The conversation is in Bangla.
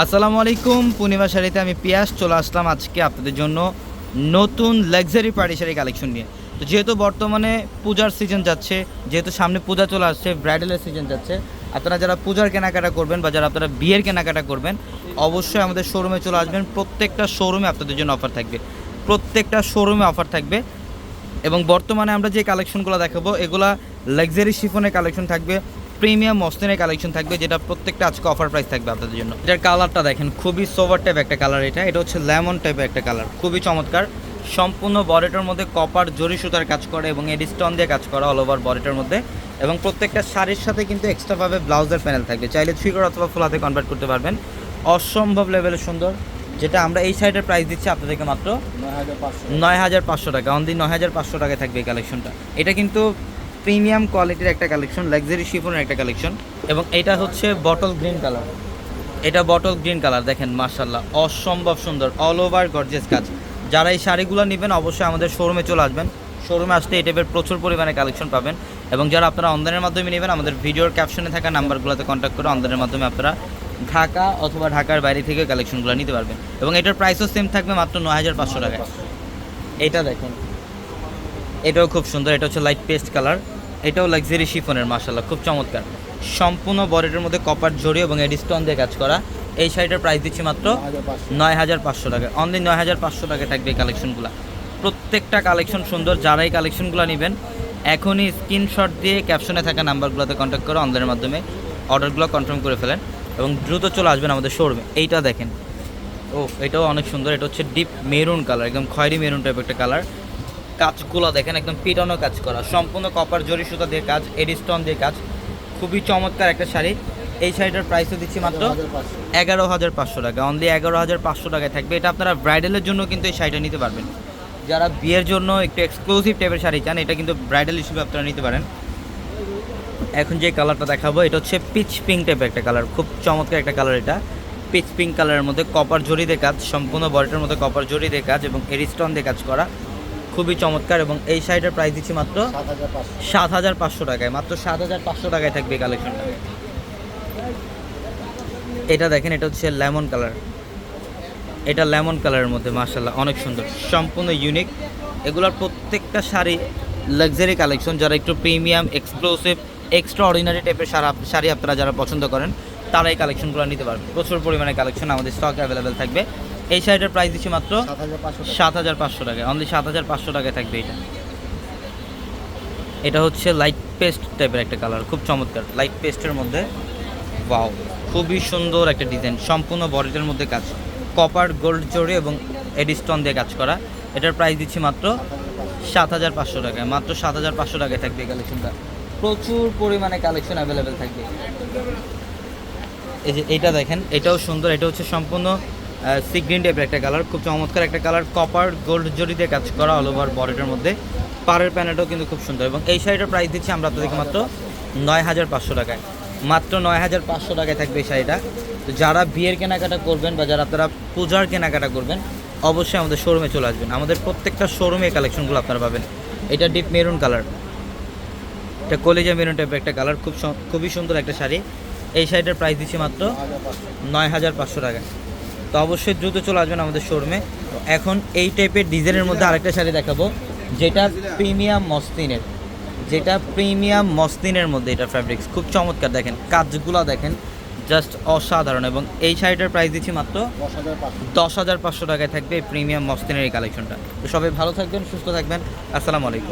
আসসালামু আলাইকুম, পূর্ণিমা শাড়িতে আমি পিয়াস, চলে আসলাম আজকে আপনাদের জন্য নতুন লাক্সারি পার্টি শাড়ি কালেকশন নিয়ে। তো যেহেতু বর্তমানে পূজার সিজন যাচ্ছে, যেহেতু সামনে পূজা চলে আসছে ব্রাইডালের সিজন যাচ্ছে, আপনারা যারা পূজার কেনাকাটা করবেন বা যারা আপনারা বিয়ের কেনাকাটা করবেন, অবশ্যই আমাদের শোরুমে চলে আসবেন। প্রত্যেকটা শোরুমে আপনাদের জন্য অফার থাকবে। প্রত্যেকটা শোরুমে অফার থাকবে। এবং বর্তমানে আমরা যে কালেকশনগুলো দেখাবো, এগুলা লাক্সারি শিফনের কালেকশন থাকবে। প্রিমিয়াম মসলিনের কালেকশন থাকবে যেটা প্রত্যেকটা আজকে অফার প্রাইস থাকবে আপনাদের জন্য। এটার কালারটা দেখেন খুবই সোভার টাইপ একটা কালার এটা। এটা হচ্ছে লেমন টাইপের একটা কালার খুবই চমৎকার। সম্পূর্ণ বডিটার মধ্যে কপার জরি সুতার কাজ করে এবং এডি স্টোন দিয়ে কাজ করা অল ওভার বডিটার মধ্যে। এবং প্রত্যেকটা শাড়ির সাথে কিন্তু এক্সট্রাভাবে ব্লাউজের প্যানেল থাকবে। চাইলে থ্রিকর অথবা ফুল হাতে কনভার্ট করতে পারবেন। অসম্ভব লেভেলের সুন্দর যেটা আমরা এই সাইডের প্রাইস দিচ্ছি আপনাদেরকে মাত্র নয় হাজার পাঁচশো টাকা। অনলি নয় হাজার পাঁচশো টাকায় থাকবে এই কালেকশনটা এটা কিন্তু প্রিমিয়াম কোয়ালিটির একটা কালেকশন লাক্সারি শিফনের একটা কালেকশন। এবং এটা হচ্ছে বটল গ্রিন কালার এটা বটল গ্রিন কালার দেখেন মার্শাল্লাহ অসম্ভব সুন্দর অল ওভার গর্জেস কাজ। যারা এই শাড়িগুলো নেবেন অবশ্যই আমাদের শোরুমে চলে আসবেন। শোরুমে আসতে এই টাইপের প্রচুর পরিমাণে কালেকশন পাবেন। এবং যারা আপনারা অনলাইনের মাধ্যমে নেবেন আমাদের ভিডিওর ক্যাপশনে থাকা নাম্বারগুলোতে কন্ট্যাক্ট করে অনলাইনের মাধ্যমে আপনারা ঢাকা অথবা ঢাকার বাইরে থেকে কালেকশনগুলো নিতে পারবেন। এবং এটার প্রাইসও সেম থাকবে মাত্র নয় হাজার পাঁচশো টাকায়। এটা দেখুন। এটাও খুব সুন্দর, এটা হচ্ছে লাইট পেস্ট কালার এটাও লাক্সারি শিফনের মাসাল্লাহ খুব চমৎকার। সম্পূর্ণ বডিটার মধ্যে কপার জড়ি এবং এডিস্টন দিয়ে কাজ করা। এই শাড়িটার প্রাইস দিচ্ছি মাত্র নয় হাজার পাঁচশো টাকা। অনলি নয় হাজার পাঁচশো টাকা থাকবে এই কালেকশনগুলো প্রত্যেকটা কালেকশন সুন্দর, যারা এই কালেকশনগুলো নেবেন, এখনই স্ক্রিনশট দিয়ে ক্যাপশনে থাকা নাম্বারগুলোতে কন্ট্যাক্ট করে অনলাইনের মাধ্যমে অর্ডারগুলো কনফার্ম করে ফেলেন এবং দ্রুত চলে আসবেন আমাদের শোরুমে এইটা দেখেন। ও, এটাও অনেক সুন্দর, এটা হচ্ছে ডিপ মেরুন কালার একদম খয়েরি মেরুন টাইপ একটা কালার কাজগুলো দেখেন, একদম পিটানো কাজ করা। সম্পূর্ণ কপার জরি সুতা দিয়ে কাজ এডিস্টন দিয়ে কাজ। খুবই চমৎকার একটা শাড়ি। এই শাড়িটার প্রাইসও দিচ্ছি মাত্র এগারো হাজার পাঁচশো টাকা। অনলি এগারো হাজার পাঁচশো টাকায় থাকবে। এটা আপনারা ব্রাইডালের জন্য কিন্তু এই শাড়িটা নিতে পারবেন। যারা বিয়ের জন্য একটু এক্সক্লুসিভ টাইপের শাড়ি চান, এটা কিন্তু ব্রাইডাল হিসেবে আপনারা নিতে পারেন। এখন যে কালারটা দেখাবো, এটা হচ্ছে পিচ পিঙ্ক টাইপের একটা কালার খুব চমৎকার একটা কালার এটা। পিচ পিঙ্ক কালারের মধ্যে কপার জরি দিয়ে কাজ, সম্পূর্ণ বডিটার মধ্যে কপার জরি দিয়ে কাজ এবং এরিস্টন দিয়ে কাজ করা। খুবই চমৎকার এবং এই শাড়িটার প্রাইস দিচ্ছি মাত্র সাত হাজার পাঁচশো টাকায়, মাত্র সাত হাজার পাঁচশো টাকায় থাকবে কালেকশনটা এটা দেখেন, এটা হচ্ছে লেমন কালার এটা লেমন কালারের মধ্যে মার্শাল্লাহ অনেক সুন্দর, সম্পূর্ণ ইউনিক এগুলোর প্রত্যেকটা শাড়ি লাক্সারি কালেকশন যারা একটু প্রিমিয়াম এক্সক্লুসিভ এক্সট্রা অর্ডিনারি টাইপের শাড়ি আপনারা যারা পছন্দ করেন, তারা এই কালেকশনগুলো নিতে পারবেন। প্রচুর পরিমাণে কালেকশন আমাদের স্টক অ্যাভেলেবেল থাকবে। এই শাড়িটার প্রাইস দিচ্ছি মাত্র সাত হাজার পাঁচশো টাকায় অনলি সাত হাজার পাঁচশো টাকায় থাকবে এটা। এটা হচ্ছে লাইট পেস্ট টাইপের একটা কালার খুব চমৎকার। লাইট পেস্টের মধ্যে ওয়াও খুবই সুন্দর একটা ডিজাইন সম্পূর্ণ বডিটার মধ্যে কাজ। কপার গোল্ড জড়ি এবং এডিস্টন দিয়ে কাজ করা। এটার প্রাইস দিচ্ছি মাত্র সাত হাজার পাঁচশো টাকায়। মাত্র সাত হাজার পাঁচশো টাকায় থাকবে এই কালেকশনটা প্রচুর পরিমাণে কালেকশন অ্যাভেলেবেল থাকবে। এই যে এটা দেখেন এটাও সুন্দর। এটা হচ্ছে সম্পূর্ণ সি গ্রিন টাইপের একটা কালার খুব চমৎকার একটা কালার কপার গোল্ড জড়ি দিয়ে কাজ করা অল ওভার বডিটার মধ্যে। পাড়ের প্যানেলটাও কিন্তু খুব সুন্দর। এবং এই শাড়িটার প্রাইস দিচ্ছি আমরা আপনাদেরকে মাত্র নয় হাজার পাঁচশো টাকায়। মাত্র নয় হাজার পাঁচশো টাকায় থাকবে এই শাড়িটা। তো যারা বিয়ের কেনাকাটা করবেন বা যারা আপনারা পূজার কেনাকাটা করবেন, অবশ্যই আমাদের শোরুমে চলে আসবেন। আমাদের প্রত্যেকটা শোরুমে কালেকশনগুলো আপনারা পাবেন। এটা ডিপ মেরুন কালার এটা কলেজা মেরুন টাইপের একটা কালার খুব খুবই সুন্দর একটা শাড়ি। এই শাড়িটার প্রাইস দিচ্ছি মাত্র নয় হাজার পাঁচশো টাকা তো অবশ্যই দ্রুত চলে আসবেন আমাদের শোরুমে এখন এই টাইপের ডিজাইনের মধ্যে আরেকটা শাড়ি দেখাবো, যেটা প্রিমিয়াম মসলিনের যেটা প্রিমিয়াম মসলিনের মধ্যে এটা ফ্যাব্রিক্স খুব চমৎকার দেখেন, কাজগুলো দেখেন জাস্ট অসাধারণ। এবং এই শাড়িটার প্রাইস দিচ্ছি মাত্র দশ হাজার পাঁচশো টাকায় থাকবে এই প্রিমিয়াম মসলিনের এই কালেকশনটা তো সবাই ভালো থাকবেন, সুস্থ থাকবেন। আসসালামু আলাইকুম।